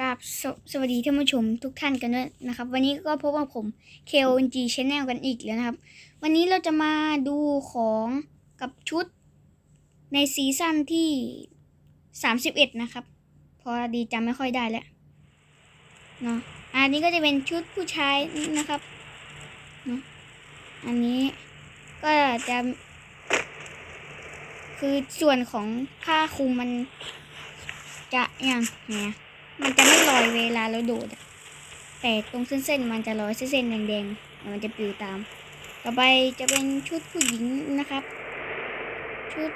กับสสวัสดีท่านผู้ชมทุกท่านกันด้วยนะครับ วันนี้ก็พบกับผม KONG Channel กันอีกแล้วนะครับ วันนี้เราจะมาดูของกับชุดในซีซั่นที่ 31 นะครับ พอดีจำไม่ค่อยได้แล้วเนาะอันนี้ก็จะเป็นชุดผู้ชายนะครับเนาะอันนี้ก็จะคือส่วนของผ้าคลุมมันจะอย่างไงอะ มันจะไม่ลอยเวลาเราโดดแต่ตรงเส้นๆมันจะลอยเส้นๆแดงๆมันจะปลิวตาม ต่อไปจะเป็นชุดผู้หญิงนะครับ ชุด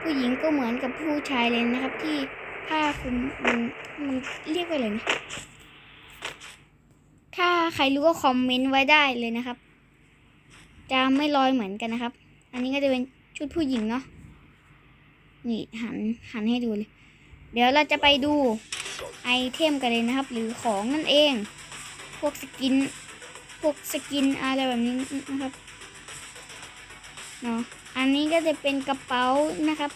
ผู้หญิงก็เหมือนกับผู้ชายเลยนะครับ ที่ผ้าคลุมมันมันเรียกว่าอะไรนะถ้าใครรู้ก็คอมเมนต์ไว้ได้เลยนะครับ จะไม่ลอยเหมือนกันนะครับ อันนี้ก็จะเป็นชุดผู้หญิงเนาะนี่หันหันให้ดูเลย เดี๋ยวเราจะไปดู ไอเทมกันเลยนะครับ หรือของนั่นเอง พวกสกิน พวกสกินอะไรแบบนี้นะครับเนาะอันนี้ก็จะเป็นกระเป๋านะครับ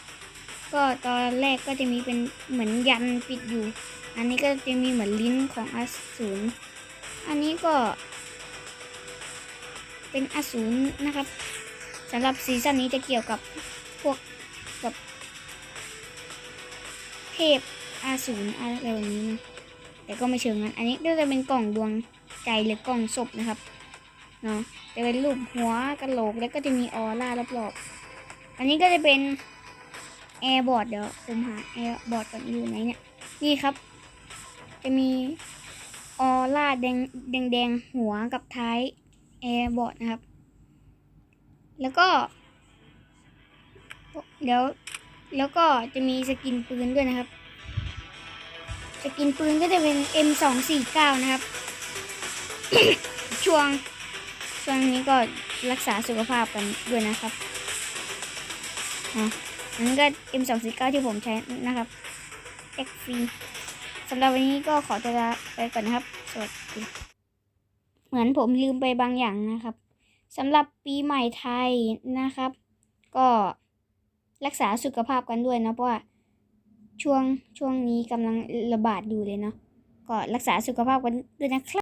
ก็ตอนแรกก็จะมีเป็นเหมือนยันปิดอยู่ อันนี้ก็จะมีเหมือนลิ้นของอสูรอันนี้ก็ เป็นอสูรนะครับสำหรับซีซั่นนี้จะเกี่ยวกับพวกกับเทพ อาสูรอะไรแบบนี้นะแต่ก็ไม่เชิงนั้นอันนี้ก็จะเป็นกล่องดวงใจหรือกล่องศพนะครับเนาะจะเป็นรูปหัวกระโหลกแล้วก็จะมีออร่ารอบๆอันนี้ก็จะเป็นแอร์บอร์ดเดี๋ยวผมหาแอร์บอร์ดก่อนอยู่ไหนเนี่ยนี่ครับ จะมีออร่าแดงแดงแดงหัวกับท้ายแอร์บอร์ดนะครับ แล้วก็ เดี๋ยวแล้วก็จะมีสกินปืนด้วยนะครับ สกินปืนก็จะเป็น M249 นะครับ ช่วง ช่วงนี้ก็รักษาสุขภาพกันด้วยนะครับอะอันนี้ก็ M249 ที่ผมใช้นะครับ X ฟรีสำหรับวันนี้ก็ขอตัวลาไปก่อนนะครับ สวัสดี เหมือนผมลืมไปบางอย่างนะครับสำหรับปีใหม่ไทยนะครับ ก็รักษาสุขภาพกันด้วยนะเพราะว่า ช่วงช่วงนี้กำลังระบาดอยู่เลยเนาะก็รักษาสุขภาพกันด้วยนะครับ